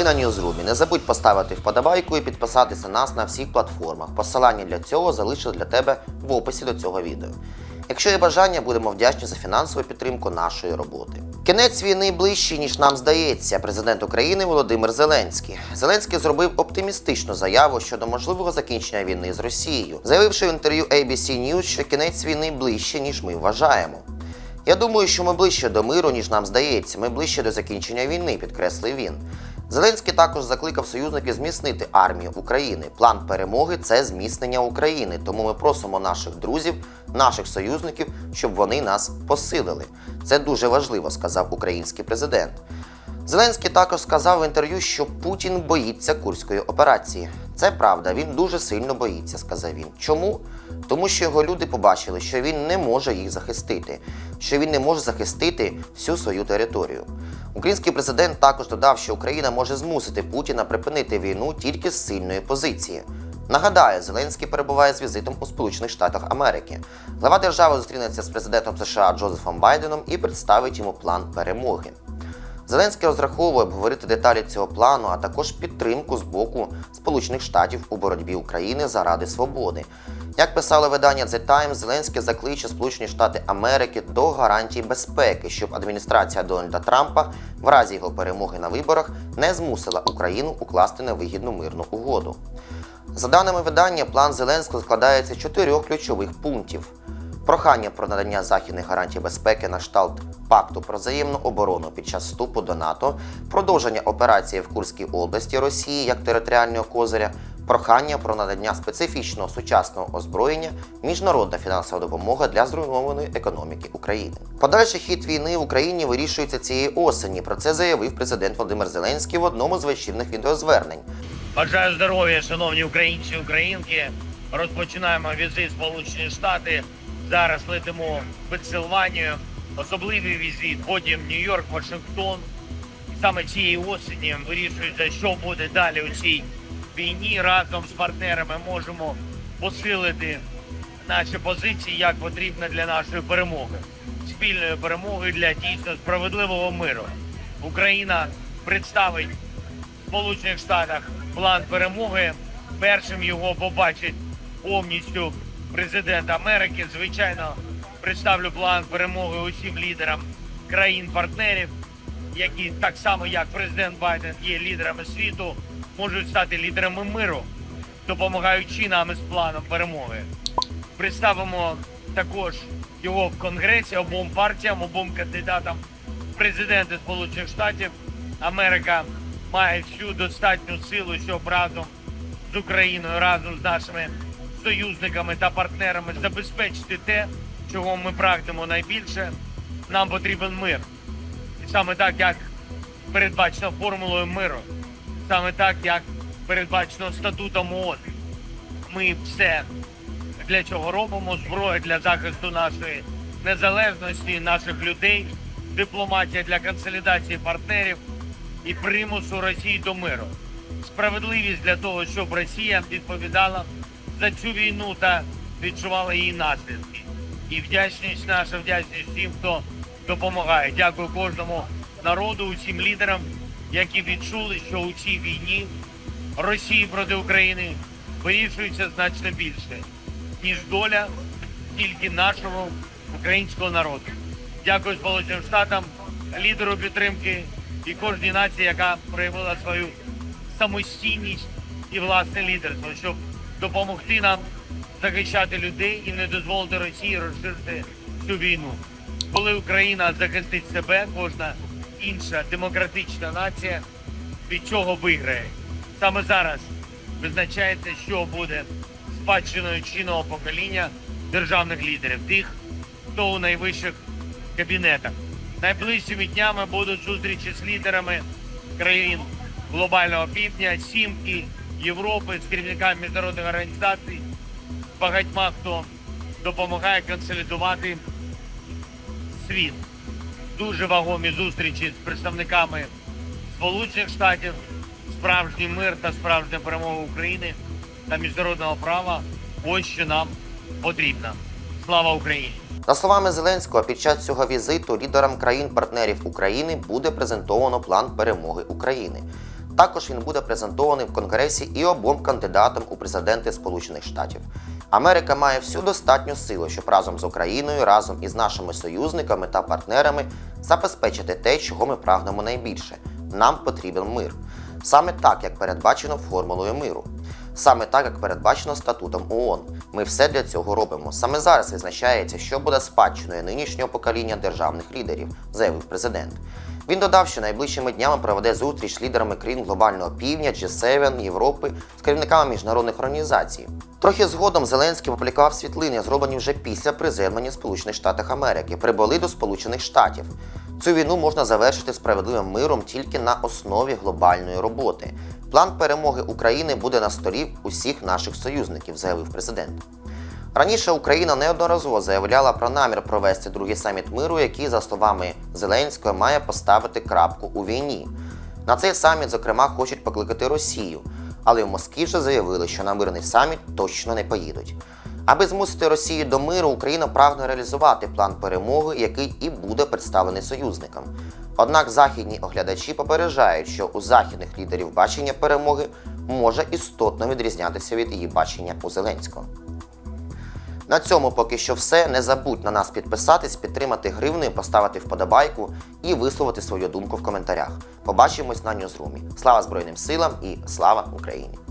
ти на Ньюзрумі. Не забудь поставити вподобайку і підписатися нас на всіх платформах. Посилання для цього залишили для тебе в описі до цього відео. Якщо є бажання, будемо вдячні за фінансову підтримку нашої роботи. Кінець війни ближчий, ніж нам здається. Президент України Володимир Зеленський. Зеленський зробив оптимістичну заяву щодо можливого закінчення війни з Росією, заявивши в інтерв'ю ABC News, що кінець війни ближче, ніж ми вважаємо. Я думаю, що ми ближче до миру, ніж нам здається. Ми ближче до закінчення війни, підкреслив він. Зеленський також закликав союзників зміцнити армію України. План перемоги це зміцнення України. Тому ми просимо наших друзів, наших союзників, щоб вони нас посилили. Це дуже важливо, сказав український президент. Зеленський також сказав в інтерв'ю, що Путін боїться курської операції. Це правда, він дуже сильно боїться, сказав він. Чому? Тому що його люди побачили, що він не може їх захистити, що він не може захистити всю свою територію. Український президент також додав, що Україна може змусити Путіна припинити війну тільки з сильної позиції. Нагадаю, Зеленський перебуває з візитом у Сполучених Штатах Америки. Глава держави зустрінеться з президентом США Джозефом Байденом і представить йому план перемоги. Зеленський розраховує обговорити деталі цього плану, а також підтримку з боку Сполучених Штатів у боротьбі України заради свободи. Як писало видання The Times, Зеленський закличе Сполучені Штати Америки до гарантій безпеки, щоб адміністрація Дональда Трампа в разі його перемоги на виборах не змусила Україну укласти невигідну мирну угоду. За даними видання, план Зеленського складається з чотирьох ключових пунктів: прохання про надання західних гарантій безпеки на шталт пакту про взаємну оборону під час вступу до НАТО, продовження операції в Курській області Росії як територіального козиря, прохання про надання специфічного сучасного озброєння, міжнародна фінансова допомога для зруйнованої економіки України. Подальший хід війни в Україні вирішується цієї осені. Про це заявив президент Володимир Зеленський в одному з вечірних відеозвернень. Бажаю здоров'я, шановні українці українки. Розпочинаємо візит Сполучені Штати. Зараз летимо в Пенсильванію. Особливий візит, потім Нью-Йорк, Вашингтон. Саме цієї осені вирішується, що буде далі у цій війні. Разом з партнерами можемо посилити наші позиції як потрібно для нашої перемоги, спільної перемоги для дійсно справедливого миру. Україна представить в Сполучених Штатах план перемоги. Першим його побачить повністю президент Америки. Звичайно, представлю план перемоги усім лідерам країн-партнерів, які так само як президент Байден є лідерами світу, можуть стати лідерами миру, допомагаючи нам із планом перемоги. Представимо також його в Конгресі обом партіям, обом кандидатам в президенти Сполучених Штатів. Америка має всю достатню силу, щоб разом з Україною, разом з нашими союзниками та партнерами забезпечити те, чого ми прагнемо найбільше. Нам потрібен мир. І саме так, як передбачено формулою миру, саме так, як передбачено статутом ООН. Ми все для чого робимо зброю для захисту нашої незалежності, наших людей, дипломатія для консолідації партнерів і примусу Росії до миру. Справедливість для того, щоб Росія відповідала за цю війну та відчувала її наслідки. І вдячність, наша вдячність всім, хто допомагає. Дякую кожному народу, усім лідерам, які відчули, що у цій війні Росії проти України вирішується значно більше, ніж доля тільки нашого українського народу. Дякую Сполученим Штатам, лідеру підтримки і кожній нації, яка проявила свою самостійність і власне лідерство, щоб допомогти нам захищати людей і не дозволити Росії розширити цю війну. Коли Україна захистить себе, кожна інша демократична нація від цього виграє. Саме зараз визначається, що буде спадщиною чинного покоління державних лідерів, тих, хто у найвищих кабінетах. Найближчими днями будуть зустрічі з лідерами країн глобального півдня, сімки Європи, з керівниками міжнародних організацій, багатьма, хто допомагає консолідувати світ. Дуже вагомі зустрічі з представниками Сполучених Штатів, справжній мир та справжня перемога України та міжнародного права. Ось що нам потрібно. Слава Україні! За словами Зеленського, під час цього візиту лідерам країн-партнерів України буде презентовано план перемоги України. Також він буде презентований в Конгресі і обом кандидатам у президенти Сполучених Штатів. Америка має всю достатню силу, щоб разом з Україною, разом із нашими союзниками та партнерами забезпечити те, чого ми прагнемо найбільше. Нам потрібен мир. Саме так, як передбачено формулою миру. Саме так, як передбачено статутом ООН. Ми все для цього робимо. Саме зараз визначається, що буде спадщиною нинішнього покоління державних лідерів, заявив президент. Він додав, що найближчими днями проведе зустріч з лідерами країн глобального півдня, G7, Європи, з керівниками міжнародних організацій. Трохи згодом Зеленський опублікував світлини, зроблені вже після приземлення Сполучених Штатів Америки, прибули до Сполучених Штатів. Цю війну можна завершити справедливим миром тільки на основі глобальної роботи. План перемоги України буде на столі усіх наших союзників, заявив президент. Раніше Україна неодноразово заявляла про намір провести другий саміт миру, який, за словами Зеленського, має поставити крапку у війні. На цей саміт, зокрема, хочуть покликати Росію, але в Москві вже заявили, що на мирний саміт точно не поїдуть. Аби змусити Росію до миру, Україна прагне реалізувати план перемоги, який і буде представлений союзникам. Однак західні оглядачі попереджають, що у західних лідерів бачення перемоги може істотно відрізнятися від її бачення у Зеленського. На цьому поки що все. Не забудь на нас підписатись, підтримати гривнею, поставити вподобайку і висловити свою думку в коментарях. Побачимось на Ньюзрумі. Слава Збройним силам і слава Україні!